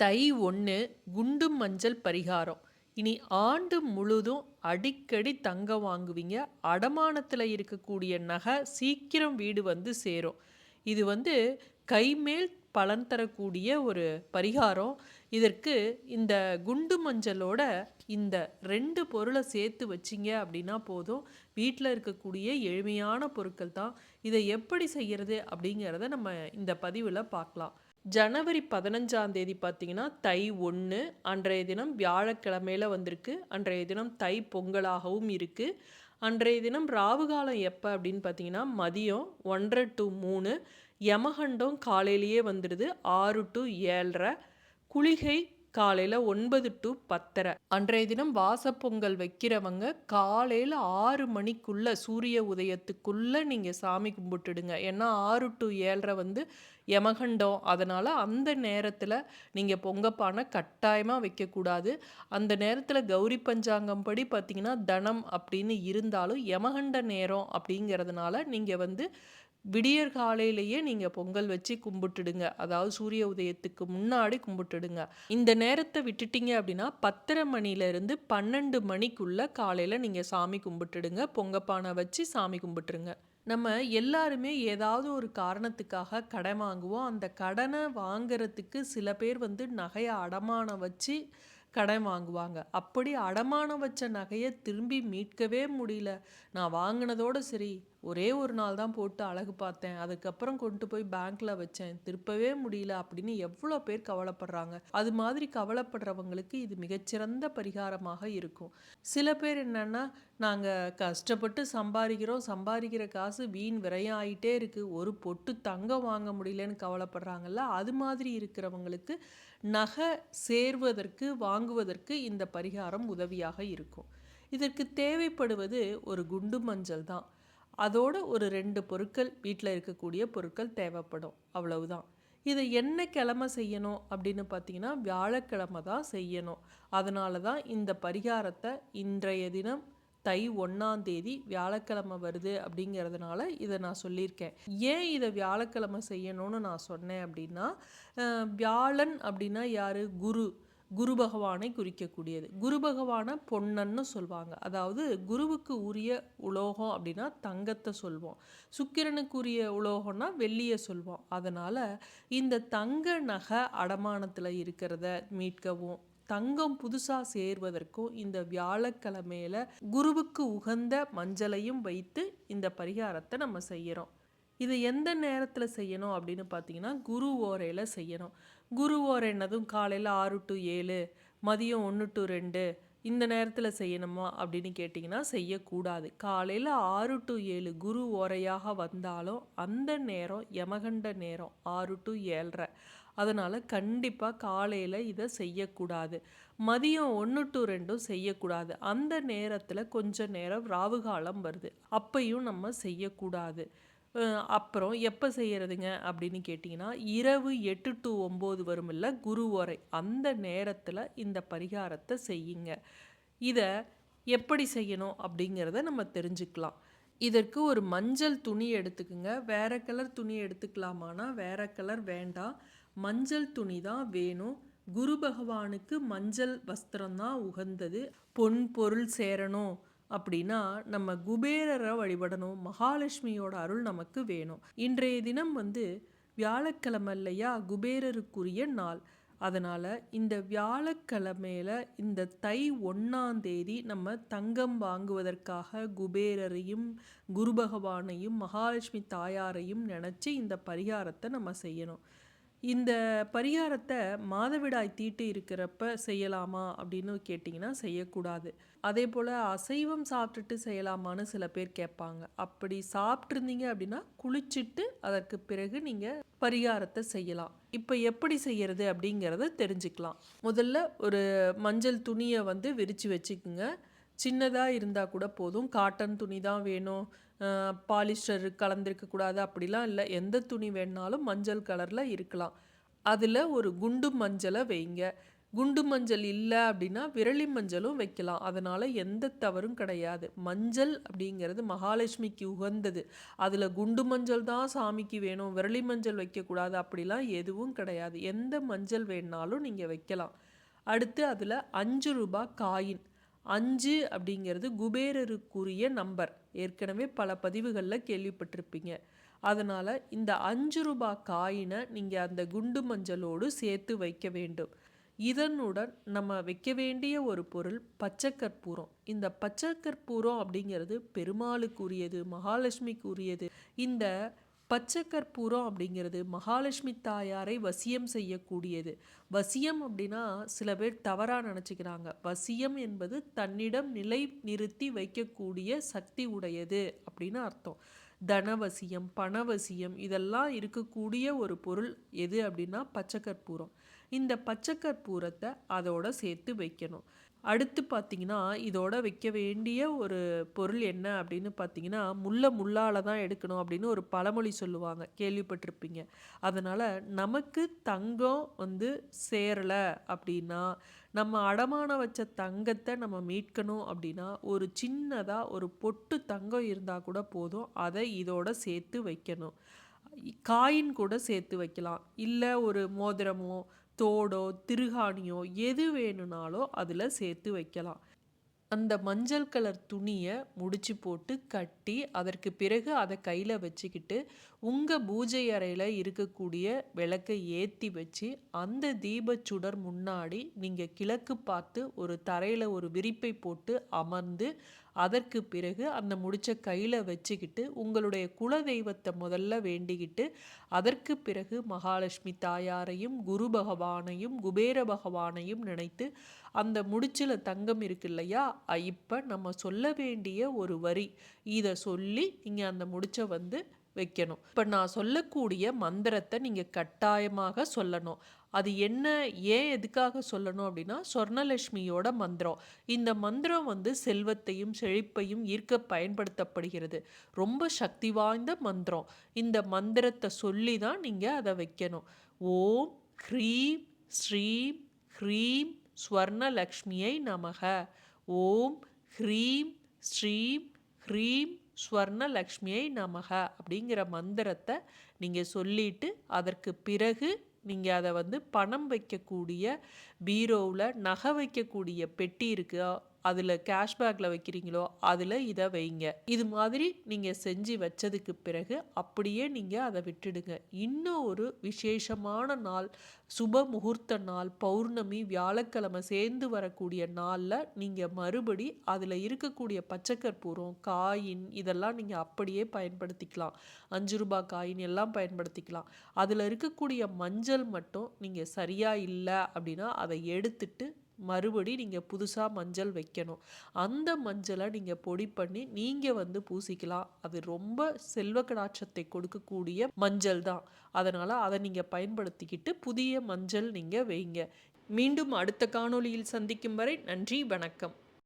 தை ஒன்று குண்டு மஞ்சள் பரிகாரம். இனி ஆண்டு முழுதும் அடிக்கடி தங்கம் வாங்குவீங்க. அடமானத்தில் இருக்கக்கூடிய நகை சீக்கிரம் வீடு வந்து சேரும். இது வந்து கைமேல் பலன் தரக்கூடிய ஒரு பரிகாரம். இதற்கு இந்த குண்டு மஞ்சளோட இந்த ரெண்டு பொருளை சேர்த்து வச்சிங்க அப்படின்னா போதும். வீட்டில் இருக்கக்கூடிய எளிமையான பொருட்கள் தான். இதை எப்படி செய்கிறது அப்படிங்கிறத நம்ம இந்த பதிவில் பார்க்கலாம். ஜனவரி பதினஞ்சாம் தேதி பார்த்தீங்கன்னா தை ஒன்று அன்றைய தினம் வியாழக்கிழமையில வந்திருக்கு. அன்றைய தினம் தை பொங்கலாகவும் இருக்குது அன்றைய தினம் ராவுகாலம் எப்போ அப்படின்னு பார்த்தீங்கன்னா மதியம் ஒன்றரை டு மூணு யமகண்டம் காலையிலேயே வந்துடுது ஆறு டு ஏழரை. குளிகை காலையில் ஒன்பது டு பத்தரை. அன்றைய தினம் வாசப்பொங்கல் வைக்கிறவங்க காலையில் ஆறு மணிக்குள்ளே சூரிய உதயத்துக்குள்ளே நீங்கள் சாமி கும்பிட்டுடுங்க. ஏன்னா ஆறு டு ஏழரை வந்து யமகண்டம். அதனால் அந்த நேரத்தில் நீங்கள் பொங்கப்பானை கட்டாயமாக வைக்கக்கூடாது. அந்த நேரத்தில் கௌரி பஞ்சாங்கம் படி பார்த்தீங்கன்னா தனம் அப்படின்னு இருந்தாலும் யமகண்ட நேரம் அப்படிங்கிறதுனால நீங்கள் வந்து விடியற் காலையிலேயே நீங்கள் பொங்கல் வச்சு கும்பிட்டுடுங்க. அதாவது சூரிய உதயத்துக்கு முன்னாடி கும்பிட்டுடுங்க. இந்த நேரத்தை விட்டுட்டீங்க அப்படின்னா பத்தரை மணிலேருந்து பன்னெண்டு மணிக்குள்ளே காலையில் நீங்கள் சாமி கும்பிட்டுடுங்க. பொங்கப்பானை வச்சு சாமி கும்பிட்டுருங்க. நம்ம எல்லாருமே ஏதாவது ஒரு காரணத்துக்காக கடன் வாங்குவோம். அந்த கடனை வாங்குறதுக்கு சில பேர் வந்து நகையை அடமானம் வச்சு கடன் வாங்குவாங்க. அப்படி அடமானம் வச்ச நகையை திரும்பி மீட்கவே முடியல. நான் வாங்கினதோடு சரி ஒரே ஒரு நாள் தான் போட்டு அழகு பார்த்தேன். அதுக்கப்புறம் கொண்டு போய் பேங்க்கில் வச்சேன். திருப்பவே முடியல அப்படின்னு எவ்வளோ பேர் கவலைப்படுறாங்க. அது மாதிரி கவலைப்படுறவங்களுக்கு இது மிகச்சிறந்த பரிகாரமாக இருக்கும். சில பேர் என்னன்னா நாங்கள் கஷ்டப்பட்டு சம்பாதிக்கிறோம். சம்பாதிக்கிற காசு வீண் விரையாயிட்டே ஆகிட்டே இருக்குது ஒரு பொட்டு தங்கம் வாங்க முடியலன்னு கவலைப்படுறாங்கல்ல? அது மாதிரி இருக்கிறவங்களுக்கு நகை சேர்வதற்கு வாங்குவதற்கு இந்த பரிகாரம் உதவியாக இருக்கும். இதற்கு தேவைப்படுவது ஒரு குண்டு மஞ்சள் தான். அதோட ஒரு ரெண்டு பொருட்கள் வீட்டில் இருக்கக்கூடிய பொருட்கள் தேவைப்படும். அவ்வளவுதான். இதை என்ன கிழமை செய்யணும் அப்படின்னு பார்த்தீங்கன்னா வியாழக்கிழமை தான் செய்யணும். அதனால தான் இந்த பரிகாரத்தை இன்றைய தினம் தை ஒன்றாம் தேதி வியாழக்கிழமை வருது அப்படிங்கிறதுனால இதை நான் சொல்லியிருக்கேன். ஏன் இதை வியாழக்கிழமை செய்யணும்னு நான் சொன்னேன் அப்படின்னா வியாழன் அப்படின்னா யார்? குரு. குரு பகவானை குறிக்கக்கூடியது. குரு பகவானை பொன்னன்னு சொல்லுவாங்க அதாவது குருவுக்கு உரிய உலோகம் அப்படின்னா தங்கத்தை சொல்வோம். சுக்கிரனுக்குரிய உலோகம்னா வெள்ளியை சொல்வோம். அதனால் இந்த தங்க நகை அடமானத்தில் இருக்கிறத மீட்கவும் தங்கம் புதுசாக சேர்வதற்கும் இந்த வியாழக்கிழமையில குருவுக்கு உகந்த மஞ்சளையும் வைத்து இந்த பரிகாரத்தை நம்ம செய்கிறோம் இது எந்த நேரத்தில் செய்யணும் அப்படின்னு பார்த்தீங்கன்னா குரு ஓரையில் செய்யணும். குரு ஓரை என்னதும் காலையில் ஆறு டு ஏழு மதியம் ஒன்று டு ரெண்டு இந்த நேரத்தில் செய்யணுமா அப்படின்னு கேட்டிங்கன்னா செய்யக்கூடாது. காலையில் ஆறு டு ஏழு குரு ஓரையாக வந்தாலும் அந்த நேரம் யமகண்ட நேரம் ஆறு டு ஏழரை. அதனால் கண்டிப்பாக காலையில் இதை செய்யக்கூடாது. மதியம் ஒன்று டு ரெண்டும் செய்யக்கூடாது. அந்த நேரத்தில் கொஞ்சம் நேரம் ராவுகாலம் வருது. அப்பையும் நம்ம செய்யக்கூடாது. அப்புறம் எப்போ செய்கிறதுங்க அப்படின்னு கேட்டிங்கன்னா இரவு எட்டு டு ஒம்பது வருமில்ல குரு உரை அந்த நேரத்தில் இந்த பரிகாரத்தை செய்யுங்க. இதை எப்படி செய்யணும் அப்படிங்கிறத நம்ம தெரிஞ்சுக்கலாம். இதற்கு ஒரு மஞ்சள் துணி எடுத்துக்குங்க. வேறு கலர் துணி எடுத்துக்கலாமானா வேறு கலர் வேண்டாம். மஞ்சள் துணி தான் வேணும். குரு பகவானுக்கு மஞ்சள் வஸ்திரம்தான் உகந்தது. பொன் பொருள் சேரணும் அப்படின்னா நம்ம குபேரரை வழிபடணும். மகாலட்சுமியோட அருள் நமக்கு வேணும். இன்றைய தினம் வந்து வியாழக்கிழமை இல்லையா குபேரருக்குரிய நாள். அதனால் இந்த வியாழக்கிழமையில் இந்த தை ஒன்றாந்தேதி நம்ம தங்கம் வாங்குவதற்காக குபேரரையும் குரு பகவானையும் மகாலட்சுமி தாயாரையும் நினச்சி இந்த பரிகாரத்தை நம்ம செய்யணும். இந்த பரிகாரத்தை மாதவிடாய் தீட்டு இருக்கிறப்ப செய்யலாமா அப்படின்னு கேட்டிங்கன்னா செய்யக்கூடாது. அதே போல் அசைவம் சாப்பிட்டுட்டு செய்யலாமான்னு சில பேர் கேட்பாங்க. அப்படி சாப்பிட்ருந்தீங்க அப்படின்னா குளிச்சுட்டு அதற்கு பிறகு நீங்கள் பரிகாரத்தை செய்யலாம். இப்போ எப்படி செய்யறது அப்படிங்கிறத தெரிஞ்சுக்கலாம். முதல்ல ஒரு மஞ்சள் துணியை வந்து விரித்து வச்சுக்குங்க. சின்னதாக இருந்தால் கூட போதும். காட்டன் துணி தான் வேணும். பாலிஸ்டர் கலந்துருக்கக்கூடாது அப்படிலாம் இல்லை. எந்த துணி வேணாலும் மஞ்சள் கலரில் இருக்கலாம். அதில் ஒரு குண்டு மஞ்சளை வைங்க. குண்டு மஞ்சள் இல்லை அப்படின்னா விரலி மஞ்சளும் வைக்கலாம். அதனால் எந்த தவறும் கிடையாது. மஞ்சள் அப்படிங்கிறது மகாலட்சுமிக்கு உகந்தது. அதில் குண்டு மஞ்சள் தான் சாமிக்கு வேணும். விரலி மஞ்சள் வைக்கக்கூடாது அப்படிலாம் எதுவும் கிடையாது. எந்த மஞ்சள் வேணாலும் நீங்கள் வைக்கலாம். அடுத்து அதில் அஞ்சு ரூபாய் காயின். அஞ்சு அப்படிங்கிறது குபேரருக்குரிய நம்பர் ஏற்கனவே பல பதிவுகளில் கேள்விப்பட்டிருப்பீங்க. அதனால் இந்த அஞ்சு ரூபாய் காயினை நீங்கள் அந்த குண்டு மஞ்சளோடு சேர்த்து வைக்க வேண்டும். இதனுடன் நம்ம வைக்க வேண்டிய ஒரு பொருள் பச்சை கற்பூரம். இந்த பச்சை கற்பூரம் அப்படிங்கிறது பெருமாளுக்குரியது மகாலட்சுமிக்குரியது. இந்த பச்சை கற்பூரம் அப்படிங்கிறது மகாலட்சுமி தாயாரை வசியம் செய்யக்கூடியது. வசியம் அப்படின்னா சில பேர் தவறாக நினச்சிக்கிறாங்க. வசியம் என்பது தன்னிடம் நிலை நிறுத்தி வைக்கக்கூடிய சக்தி உடையது அப்படின்னு அர்த்தம். தனவசியம் பணவசியம் இதெல்லாம் இருக்கக்கூடிய ஒரு பொருள் எது அப்படின்னா பச்சை கற்பூரம் இந்த பச்சை கற்பூரத்தை அதோட சேர்த்து வைக்கணும். அடுத்து பார்த்தீங்கன்னா இதோட வைக்க வேண்டிய ஒரு பொருள் என்ன அப்படின்னு பார்த்தீங்கன்னா முள்ள முள்ளால் தான் எடுக்கணும் அப்படின்னு ஒரு பழமொழி சொல்லுவாங்க. கேள்விப்பட்டிருப்பீங்க. அதனால் நமக்கு தங்கம் வந்து சேரலை அப்படின்னா நம்ம அடமானம் வச்ச தங்கத்தை நம்ம மீட்கணும் அப்படின்னா ஒரு சின்னதாக ஒரு பொட்டு தங்கம் இருந்தால் கூட போதும். அதை இதோட சேர்த்து வைக்கணும். காயின் கூட சேர்த்து வைக்கலாம். இல்லை ஒரு மோதிரமோ தோடோ திருகாணியோ எது வேணும்னாலோ அதில் சேர்த்து வைக்கலாம். அந்த மஞ்சள் கலர் துணியை முடிச்சு போட்டு கட்டி அதற்கு பிறகு அதை கையில் வச்சுக்கிட்டு உங்கள் பூஜை அறையில் இருக்கக்கூடிய விளக்கை ஏற்றி வச்சு அந்த தீபச்சுடர் முன்னாடி நீங்கள் கிழக்கு பார்த்து ஒரு தரையில் ஒரு விரிப்பை போட்டு அமர்ந்து அதற்கு பிறகு அந்த முடிச்ச கையில் வச்சுக்கிட்டு உங்களுடைய குல தெய்வத்தை முதல்ல வேண்டிக்கிட்டு அதற்கு பிறகு மகாலட்சுமி தாயாரையும் குரு பகவானையும் குபேர பகவானையும் நினைத்து அந்த முடிச்சில் தங்கம் இருக்கு இல்லையா இப்போ நம்ம சொல்ல வேண்டிய ஒரு வரி. இதை சொல்லி நீங்கள் அந்த முடிச்சை வந்து வைக்கணும். இப்போ நான் சொல்லக்கூடிய மந்திரத்தை நீங்கள் கட்டாயமாக சொல்லணும். அது என்ன ஏன் எதுக்காக சொல்லணும் அப்படின்னா சொர்ணலட்சுமியோட மந்திரம். இந்த மந்திரம் வந்து செல்வத்தையும் செழிப்பையும் ஈர்க்க பயன்படுத்தப்படுகிறது. ரொம்ப சக்தி வாய்ந்த மந்திரம். இந்த மந்திரத்தை சொல்லி தான் நீங்கள் அதை வைக்கணும். ஓம் ஹ்ரீம் ஸ்ரீம் ஹ்ரீம் ஸ்வர்ணலக்ஷ்மியை நமக. ஓம் ஹ்ரீம் ஸ்ரீம் ஹ்ரீம் ஸ்வர்ணலக்ஷ்மியை நமக. அப்படிங்கிற மந்திரத்தை நீங்கள் சொல்லிட்டு அதற்கு பிறகு நீங்கள் அதை வந்து பணம் வைக்கக்கூடிய பீரோவில் நகை வைக்கக்கூடிய பெட்டி இருக்குது அதில் கேஷ்பேக்கில் வைக்கிறீங்களோ அதில் இதை வைங்க. இது மாதிரி நீங்கள் செஞ்சு வச்சதுக்கு பிறகு அப்படியே நீங்கள் அதை விட்டுடுங்க. இன்னும் ஒரு விசேஷமான நாள் சுப முகூர்த்த நாள் பௌர்ணமி வியாழக்கிழமை சேர்ந்து வரக்கூடிய நாளில் நீங்கள் மறுபடி அதில் இருக்கக்கூடிய பச்சைக்கற்பூரம் காயின் இதெல்லாம் நீங்கள் அப்படியே பயன்படுத்திக்கலாம். அஞ்சு ரூபாய் காயின் எல்லாம் பயன்படுத்திக்கலாம். அதில் இருக்கக்கூடிய மஞ்சள் மட்டும் நீங்கள் சரியாக இல்லை அப்படின்னா அதை எடுத்துட்டு மறுபடி நீங்கள் புதுசாக மஞ்சள் வைக்கணும். அந்த மஞ்சளை நீங்கள் பொடி பண்ணி நீங்கள் வந்து பூசிக்கலாம். அது ரொம்ப செல்வ கடாட்சத்தை கொடுக்கக்கூடிய மஞ்சள் தான். அதனால் அதை நீங்கள் பயன்படுத்திக்கிட்டு புதிய மஞ்சள் நீங்கள் வைங்க. மீண்டும் அடுத்த காணொளியில் சந்திக்கும் வரை நன்றி வணக்கம்.